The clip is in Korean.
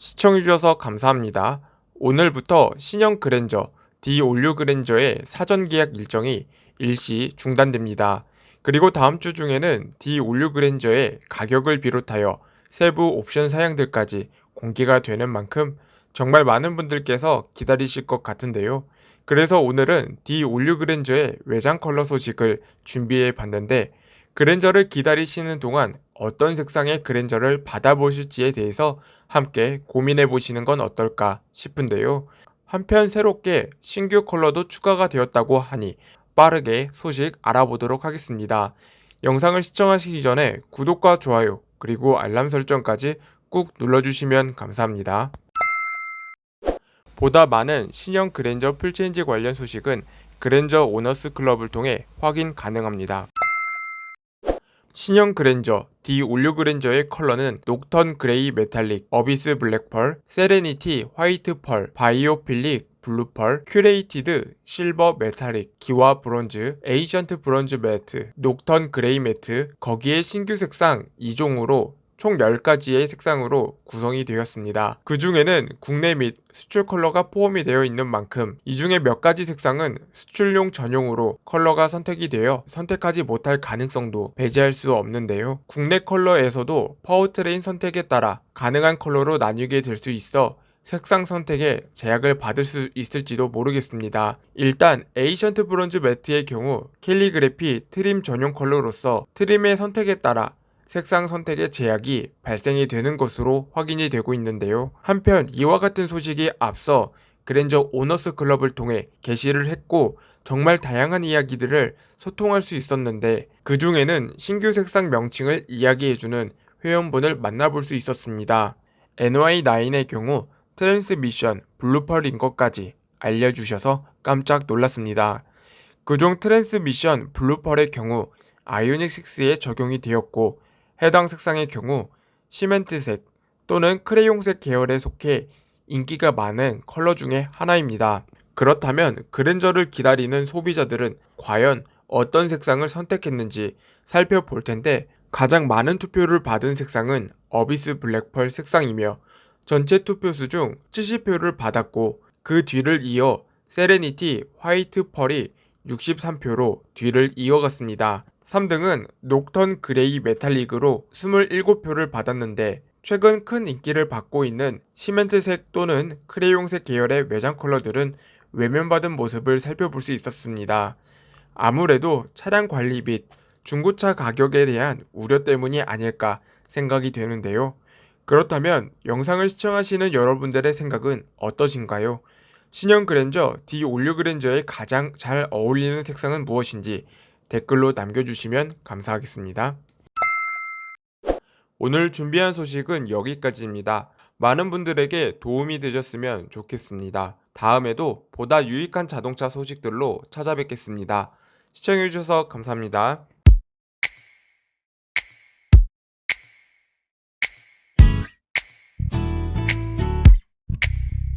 시청해주셔서 감사합니다. 오늘부터 신형 그랜저 D 올류 그랜저의 사전 계약 일정이 일시 중단됩니다. 그리고 다음 주 중에는 D 올류 그랜저의 가격을 비롯하여 세부 옵션 사양들까지 공개가 되는 만큼 정말 많은 분들께서 기다리실 것 같은데요. 그래서 오늘은 D 올류 그랜저의 외장 컬러 소식을 준비해 봤는데 그랜저를 기다리시는 동안 어떤 색상의 그랜저를 받아보실지에 대해서 함께 고민해 보시는 건 어떨까 싶은데요. 한편 새롭게 신규 컬러도 추가가 되었다고 하니 빠르게 소식 알아보도록 하겠습니다. 영상을 시청하시기 전에 구독과 좋아요 그리고 알람 설정까지 꾹 눌러주시면 감사합니다. 보다 많은 신형 그랜저 풀체인지 관련 소식은 그랜저 오너스 클럽을 통해 확인 가능합니다. 신형 그랜저 D 올류 그랜저의 컬러는 녹턴 그레이 메탈릭, 어비스 블랙펄, 세레니티 화이트 펄, 바이오필릭 블루 펄, 큐레이티드 실버 메탈릭, 기와 브론즈, 에이션트 브론즈 매트, 녹턴 그레이 매트, 거기에 신규 색상 2종으로 총 10가지의 색상으로 구성이 되었습니다. 그 중에는 국내 및 수출 컬러가 포함이 되어 있는 만큼 이 중에 몇 가지 색상은 수출용 전용으로 컬러가 선택이 되어 선택하지 못할 가능성도 배제할 수 없는데요. 국내 컬러에서도 파워트레인 선택에 따라 가능한 컬러로 나뉘게 될 수 있어 색상 선택에 제약을 받을 수 있을지도 모르겠습니다. 일단 에이션트 브론즈 매트의 경우 캘리그래피 트림 전용 컬러로서 트림의 선택에 따라 색상 선택의 제약이 발생이 되는 것으로 확인이 되고 있는데요. 한편 이와 같은 소식이 앞서 그랜저 오너스 클럽을 통해 게시를 했고 정말 다양한 이야기들을 소통할 수 있었는데 그 중에는 신규 색상 명칭을 이야기해주는 회원분을 만나볼 수 있었습니다. NY9의 경우 트랜스미션 블루펄인 것까지 알려주셔서 깜짝 놀랐습니다. 그중 트랜스미션 블루펄의 경우 아이오닉 6에 적용이 되었고 해당 색상의 경우 시멘트색 또는 크레용색 계열에 속해 인기가 많은 컬러 중에 하나입니다. 그렇다면 그랜저를 기다리는 소비자들은 과연 어떤 색상을 선택했는지 살펴볼 텐데 가장 많은 투표를 받은 색상은 어비스 블랙펄 색상이며 전체 투표수 중 70표를 받았고 그 뒤를 이어 세레니티 화이트 펄이 63표로 뒤를 이어갔습니다. 3등은 녹턴 그레이 메탈릭으로 27표를 받았는데 최근 큰 인기를 받고 있는 시멘트색 또는 크레용색 계열의 외장 컬러들은 외면받은 모습을 살펴볼 수 있었습니다. 아무래도 차량 관리 및 중고차 가격에 대한 우려 때문이 아닐까 생각이 되는데요. 그렇다면 영상을 시청하시는 여러분들의 생각은 어떠신가요? 신형 그랜저 D 올류 그랜저에 가장 잘 어울리는 색상은 무엇인지 댓글로 남겨주시면 감사하겠습니다. 오늘 준비한 소식은 여기까지입니다. 많은 분들에게 도움이 되셨으면 좋겠습니다. 다음에도 보다 유익한 자동차 소식들로 찾아뵙겠습니다. 시청해주셔서 감사합니다.